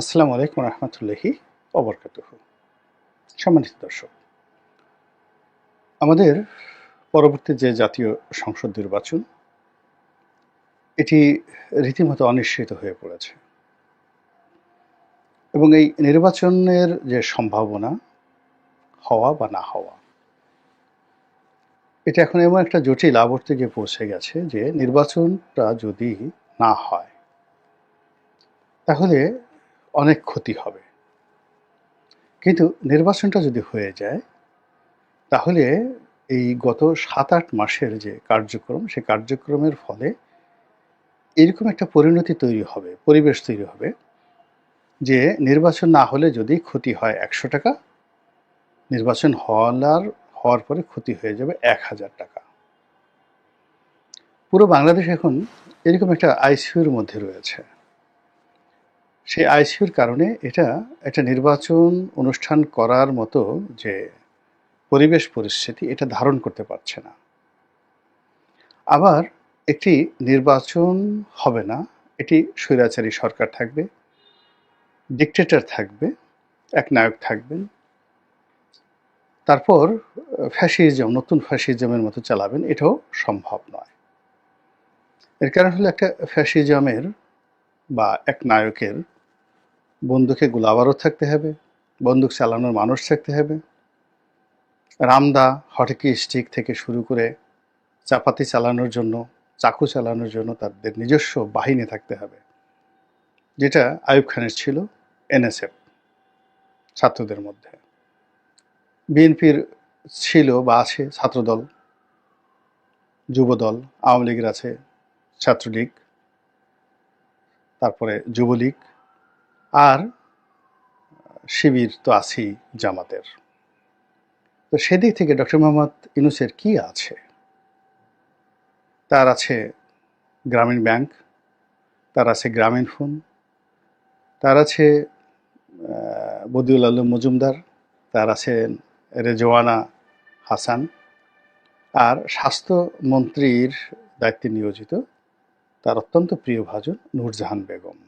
আসসালামু আলাইকুম রহমতুল্লাহি অবরকাতুহ সম্মানিত দর্শক, আমাদের পরবর্তী যে জাতীয় সংসদ নির্বাচন, এটি রীতিমতো অনিশ্চিত হয়ে পড়েছে। এবং এই নির্বাচনের যে সম্ভাবনা, হওয়া বা না হওয়া, এটা এখন এমন একটা জটিল আবর্তে গিয়ে পৌঁছে গেছে যে নির্বাচনটা যদি না হয়, তাহলে অনেক ক্ষতি হবে। কিন্তু নির্বাচনটা যদি হয়ে যায়, তাহলে এই গত সাত আট মাসের যে কার্যক্রম সে কার্যক্রমের ফলে এরকম একটা পরিণতি তৈরি হবে, পরিবেশ তৈরি হবে, যে নির্বাচন না হলে যদি ক্ষতি হয় একশো টাকা, নির্বাচন হওয়ার হওয়ার পরে ক্ষতি হয়ে যাবে এক হাজার টাকা। পুরো বাংলাদেশ এখন এরকম একটা আইসিউর মধ্যে রয়েছে। সেই আইসিউর কারণে এটা একটা নির্বাচন অনুষ্ঠান করার মতো যে পরিবেশ পরিস্থিতি, এটা ধারণ করতে পারছে না। আবার একটি নির্বাচন হবে না, এটি স্বৈরাচারী সরকার থাকবে ডিকটেটর থাকবে, এক নায়ক থাকবেন তারপর ফ্যাসিজম নতুন ফ্যাসিজমের মতো চালাবেন, এটাও সম্ভব নয়। এর কারণ হলো একটা ফ্যাসিজমের বা এক নায়কের বন্দুকে গোলাবারও থাকতে হবে, বন্দুক চালানোর মানুষ থাকতে হবে। রামদা হটকি স্টিক থেকে শুরু করে চাপাতি চালানোর জন্য, চাকু চালানোর জন্য তাদের নিজস্ব বাহিনী থাকতে হবে, যেটা আয়ুব খানের ছিল এনএসএফ ছাত্রদের মধ্যে। বিএনপির ছিল বা আছে ছাত্রদল, যুবদল, আওয়ামী লীগের আছে ছাত্রলীগ, তারপরে যুবলীগ আর শিবির তো আছেই জামাতের। তো সেদিক থেকে ডক্টর মোহাম্মদ ইনুসের কি আছে? তার আছে গ্রামীণ ব্যাংক, তার আছে গ্রামীণ ফোন, তার আছে বদিউল আলম মজুমদার, তার আছেন রেজওয়ানা হাসান, আর স্বাস্থ্যমন্ত্রীর দায়িত্বে নিয়োজিত তার অত্যন্ত প্রিয় ভাজন নূরজাহান বেগম।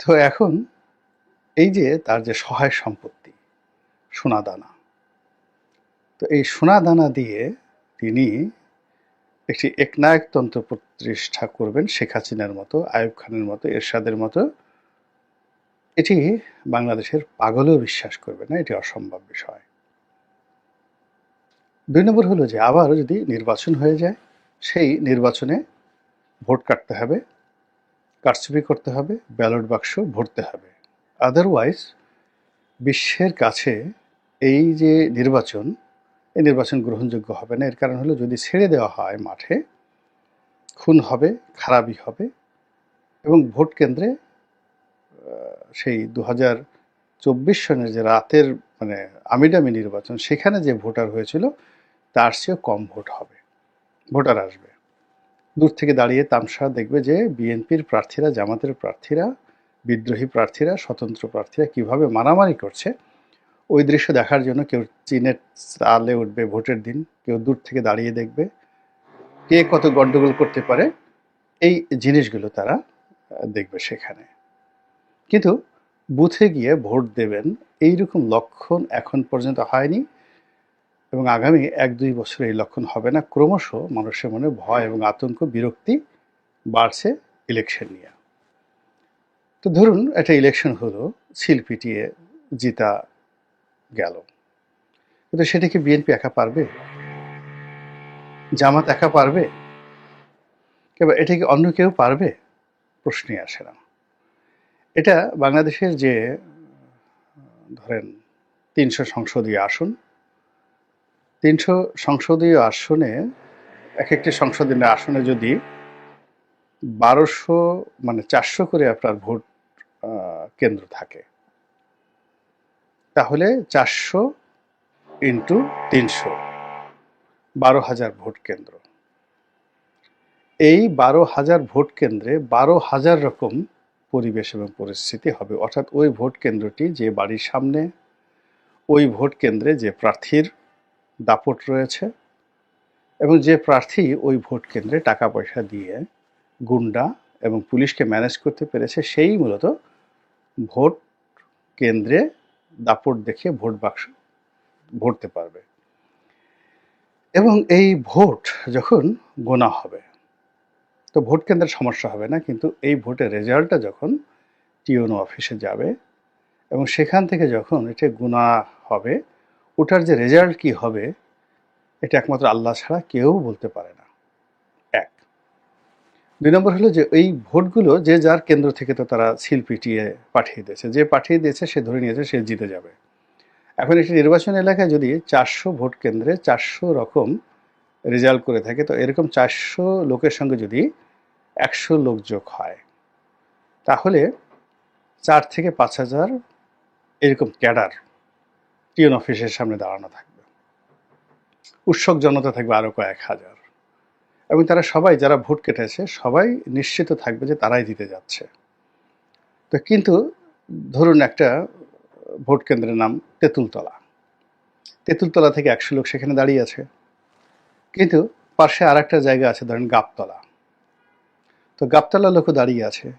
তো এখন এই যে তার যে সহায় সম্পত্তি, সোনাদানা, তো এই সোনাদানা দিয়ে তিনি একটি একনায়কতন্ত্র প্রতিষ্ঠা করবেন শেখ হাসিনার মতো আয়ুব খানের মতো, এরশাদের মতো। এটি বাংলাদেশের পাগলেও বিশ্বাস করবে না, এটি অসম্ভব বিষয়। দুই নম্বর হলো যে আবার যদি নির্বাচন হয়ে যায়, সেই নির্বাচনে ভোট কাটতে হবে। কারচুপি করতে হবে, ব্যালট বাক্স ভরতে হবে। আদারওয়াইজ বিশ্বের কাছে এই যে নির্বাচন, এই নির্বাচন গ্রহণযোগ্য হবে না। এর কারণ হলো, যদি ছেড়ে দেওয়া হয় মাঠে, খুন হবে, খারাপই হবে এবং ভোট কেন্দ্রে সেই দু হাজার চব্বিশ সনের যে রাতের মানে আমিডামি নির্বাচন, সেখানে যে ভোটার হয়েছিল, তার চেয়েও কম ভোট হবে, ভোটার আসবে। দূর থেকে দাঁড়িয়ে তামসা দেখবে যে বিএনপির প্রার্থীরা, জামাতের প্রার্থীরা, বিদ্রোহী প্রার্থীরা, স্বতন্ত্র প্রার্থীরা কীভাবে মারামারি করছে, ওই দৃশ্য দেখার জন্য কেউ চীনের চালে উঠবে ভোটের দিন, কেউ দূর থেকে দাঁড়িয়ে দেখবে কে কত গণ্ডগোল করতে পারে, এই জিনিসগুলো তারা দেখবে সেখানে। কিন্তু বুথে গিয়ে ভোট দেবেন, এইরকম লক্ষণ এখন পর্যন্ত হয়নি। এবং আগামী এক দুই বছর এই লক্ষণ হবে না। ক্রমশ মানুষের মনে ভয় এবং আতঙ্ক, বিরক্তি বাড়ছে ইলেকশন নিয়ে। তো ধরুন একটা ইলেকশন হলো, সিল পিটিয়ে জিতা গেল। কিন্তু সেটা কি বিএনপি একা পারবে? জামাত একা পারবে? কিংবা এটা কি অন্য কেউ পারবে? প্রশ্নই আসে না। এটা বাংলাদেশের যে, ধরেন তিনশো সংসদীয় আসন তিনশো সংসদীয় আসনে এক একটি সংসদীয় আসনে যদি বারোশো মানে চারশো করে আপনার ভোট কেন্দ্র থাকে, তাহলে চারশো ইন্টু তিনশো, বারো হাজার ভোট কেন্দ্র। এই বারো হাজার ভোট কেন্দ্রে বারো হাজার রকম পরিবেশ এবং পরিস্থিতি হবে। অর্থাৎ ওই ভোট কেন্দ্রটি যে বাড়ির সামনে, ওই ভোট কেন্দ্রে যে প্রার্থীর দাপট রয়েছে এবং যে প্রার্থী ওই ভোট কেন্দ্রে টাকা পয়সা দিয়ে গুন্ডা এবং পুলিশকে ম্যানেজ করতে পেরেছে, সেই মূলত ভোট কেন্দ্রে দাপট দেখিয়ে ভোট বাক্স ভরতে পারবে। এবং এই ভোট যখন গোনা হবে, তো ভোট কেন্দ্রের সমস্যা হবে না, কিন্তু এই ভোটের রেজাল্টটা যখন টিওনো অফিসে যাবে এবং সেখান থেকে যখন এটা গুণা হবে ওটার যে রেজাল্ট কি হবে, এটা একমাত্র আল্লাহ ছাড়া কেউ বলতে পারে না। এক। দুই নম্বর হলো যে এই ভোটগুলো যে যার কেন্দ্র থেকে তো তারা সিল পিটিয়ে পাঠিয়ে দিয়েছে, যে পাঠিয়ে দিয়েছে সে ধরে নিয়েছে সে জিতে যাবে। এখন একটি নির্বাচন এলাকায় যদি চারশো ভোট কেন্দ্রে চারশো রকম রেজাল্ট করে থাকে, তো এরকম চারশো লোকের সঙ্গে যদি একশো লোক যোগ হয়, তাহলে চার থেকে পাঁচ হাজার এরকম ক্যাডার টিউন অফিসের সামনে দাঁড়ানো থাকবে। উৎসব জনতা থাকবে আরও কয়েক হাজার। এবং তারা সবাই, যারা ভোট কেটেছে, সবাই নিশ্চিত থাকবে যে তারাই দিতে যাচ্ছে। তো কিন্তু ধরুন একটা ভোট কেন্দ্রের নাম তেঁতুলতলা। তেঁতুলতলা থেকে একশো লোক সেখানে দাঁড়িয়ে আছে। কিন্তু পাশে আর একটা জায়গা আছে, ধরেন গাবতলা। তো গাবতলার লোকও দাঁড়িয়ে আছে।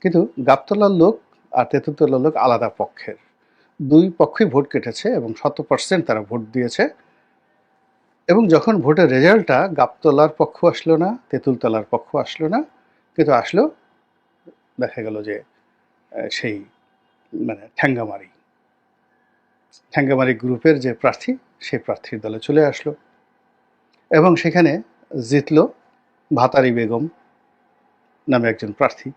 কিন্তু গাবতলার লোক আর তেঁতুলতলার লোক আলাদা পক্ষের। দুই পক্ষই ভোট কেটেছে এবং শত পার্সেন্ট তারা ভোট দিয়েছে। এবং যখন ভোটের রেজাল্টটা গাবতলার পক্ষ আসলো না, তেঁতুলতলার পক্ষ আসলো না, কিন্তু আসলো, দেখা গেল যে সেই মানে ঠ্যাঙ্গামারি। ঠ্যাঙ্গামারি গ্রুপের যে প্রার্থী, সেই প্রার্থীর দলে চলে আসলো। এবং সেখানে জিতল ভাতারি বেগম নামে একজন প্রার্থী।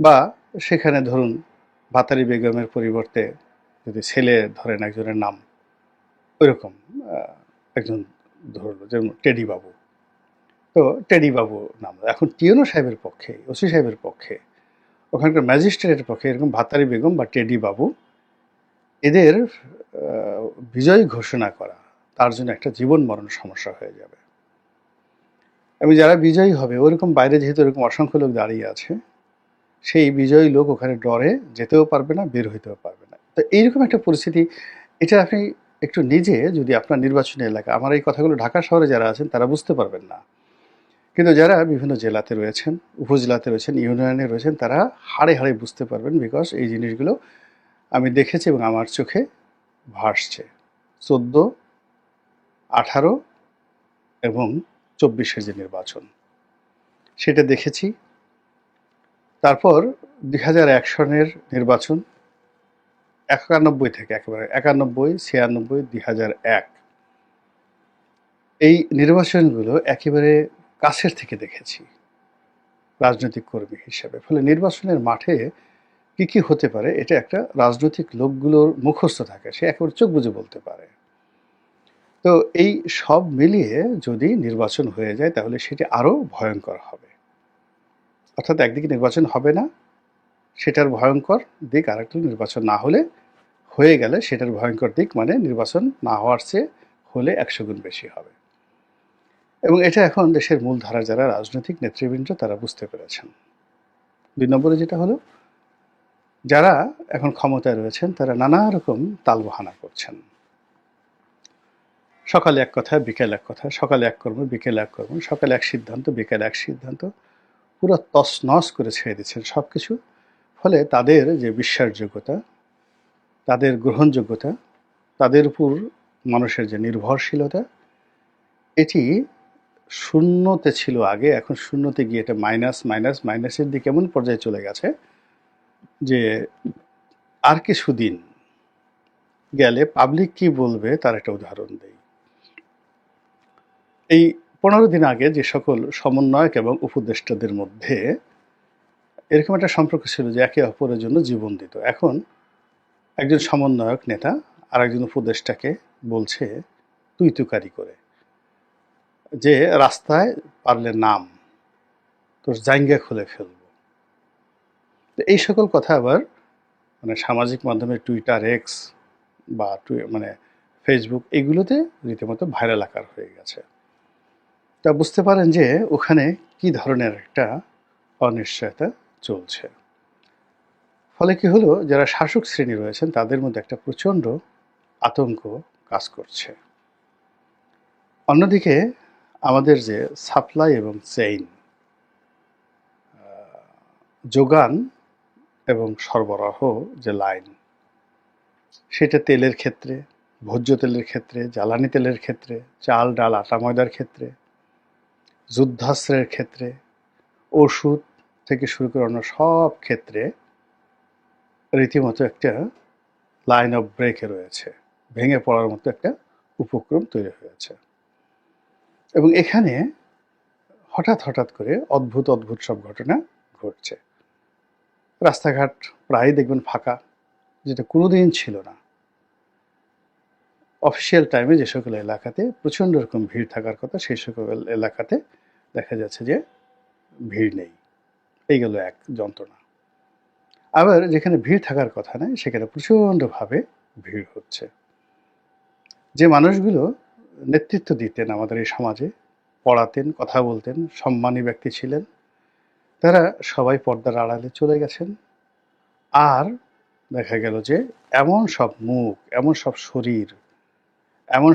বা সেখানে ধরুন ভাতারি বেগমের পরিবর্তে যদি ছেলে ধরেন একজনের নাম, ওইরকম একজন ধরলো, যেমন টেডি বাবু। তো টেডি বাবু নাম, এখন টিএনও সাহেবের পক্ষে, ওসি সাহেবের পক্ষে, ওখানকার ম্যাজিস্ট্রেটের পক্ষে এরকম ভাতারি বেগম বা টেডি বাবু, এদের বিজয় ঘোষণা করা, তার জন্য একটা জীবন মরণ সমস্যা হয়ে যাবে। এবং যারা বিজয়ী হবে, ওরকম বাইরে যেহেতু এরকম অসংখ্য লোক দাঁড়িয়ে আছে সেই বিজয়ী লোক ওখানে ডরে যেতেও পারবে না, বের হইতেও পারবে না। তো এইরকম একটা পরিস্থিতি, এটা আপনি একটু নিজে যদি আপনার নির্বাচনী এলাকা, আমার এই কথাগুলো ঢাকা শহরে যারা আছেন তারা বুঝতে পারবেন না। কিন্তু যারা বিভিন্ন জেলাতে রয়েছেন, উপজেলাতে রয়েছেন, ইউনিয়নে রয়েছেন, তারা হাড়ে হাড়ে বুঝতে পারবেন বিকজ এই জিনিসগুলো আমি দেখেছি এবং আমার চোখে ভাসছে। চোদ্দ, আঠারো এবং চব্বিশের যে নির্বাচন, সেটা দেখেছি। তারপর দুই হাজার এক সনের নির্বাচন একানব্বই থেকে একেবারে একানব্বই, ছিয়ানব্বই, দুই হাজার এক। এই নির্বাচনগুলো একেবারে কাছের থেকে দেখেছি রাজনৈতিক কর্মী হিসেবে। ফলে নির্বাচনের মাঠে কি কি হতে পারে, এটা একটা রাজনৈতিক লোকগুলোর মুখস্থ থাকে, সে একেবারে চোখ বুঝে বলতে পারে। তো এই সব মিলিয়ে যদি নির্বাচন হয়ে যায়, তাহলে সেটি আরও ভয়ঙ্কর হবে। অর্থাৎ একদিকে নির্বাচন হবে না, সেটার ভয়ঙ্কর দিক আরেকটা নির্বাচন না হলে হয়ে গেলে সেটার ভয়ঙ্কর দিক মানে নির্বাচন না হওয়ার চেয়ে হলে একশো গুণ বেশি হবে। এবং এটা এখন দেশের মূলধারার যারা রাজনৈতিক নেতৃবৃন্দ তারা বুঝতে পেরেছেন। দুই নম্বরে যেটা হলো, যারা এখন ক্ষমতায় রয়েছেন তারা নানা রকম তালবাহানা করছেন। সকালে এক কথা বিকেল এক কথা সকালে এক কর্ম, বিকেল এক কর্ম, সকালে এক সিদ্ধান্ত, বিকেল এক সিদ্ধান্ত পুরো তছনছ করে ছেড়ে দিচ্ছেন সব কিছু ফলে তাদের যে বিশ্বাসযোগ্যতা, তাদের গ্রহণযোগ্যতা, তাদের উপর মানুষের যে নির্ভরশীলতা, এটি শূন্যতে ছিল আগে, এখন শূন্যতে গিয়ে এটা মাইনাস মাইনাস, মাইনাসের দিকে এমন পর্যায়ে চলে গেছে যে আর কিছুদিন গেলে পাবলিক কি বলবে তার একটা উদাহরণ দেই। এই পনেরো দিন আগে যে সকল সমন্বয়ক এবং উপদেষ্টাদের মধ্যে এরকম একটা সম্পর্ক ছিল যে একে অপরের জন্য জীবন দিত। এখন একজন সমন্বয়ক নেতা আর একজন উপদেষ্টাকে বলছে, তুই তুকারি করে। যে রাস্তায় পারলে নাম, তোর জাইঙ্গা খুলে ফেলব। তো এই সকল কথা আবার মানে সামাজিক মাধ্যমে টুইটার, এক্স বা মানে ফেসবুক, এগুলোতে রীতিমতো ভাইরাল আকার হয়ে গেছে। তা বুঝতে পারেন যে ওখানে কি ধরনের একটা অনিশ্চয়তা চলছে। ফলে কি হলো, যারা শাসক শ্রেণি রয়েছেন, তাদের মধ্যে একটা প্রচণ্ড আতঙ্ক কাজ করছে। অন্যদিকে, আমাদের যে সাপ্লাই এবং চেইন যোগান এবং সরবরাহ যে লাইন, সেটা তেলের ক্ষেত্রে, ভোজ্য তেলের ক্ষেত্রে, জ্বালানি তেলের ক্ষেত্রে, চাল, ডাল, আটা, ময়দার ক্ষেত্রে যুদ্ধাস্ত্রের ক্ষেত্রে, ওষুধ থেকে শুরু করে অন্য সব ক্ষেত্রে রীতিমতো একটা লাইন অফ ব্রেকে রয়েছে, ভেঙে পড়ার মতো একটা উপক্রম তৈরি হয়েছে। এবং এখানে হঠাৎ হঠাৎ করে অদ্ভুত অদ্ভুত সব ঘটনা ঘটছে। রাস্তাঘাট প্রায় দেখবেন ফাঁকা, যেটা কোনোদিন ছিল না। অফিসিয়াল টাইমে যে সকল এলাকাতে প্রচণ্ড রকম ভিড় থাকার কথা, সেই সকল এলাকাতে দেখা যাচ্ছে যে ভিড় নেই। এই গেল এক যন্ত্রণা। আবার যেখানে ভিড় থাকার কথা নয় সেখানে প্রচণ্ডভাবে ভিড় হচ্ছে। যে মানুষগুলো নেতৃত্ব দিতেন আমাদের এই সমাজে, পড়াতেন, কথা বলতেন, সম্মানী ব্যক্তি ছিলেন, তারা সবাই পর্দার আড়ালে চলে গেছেন। আর দেখা গেল যে এমন সব মুখ, এমন সব শরীর, এমন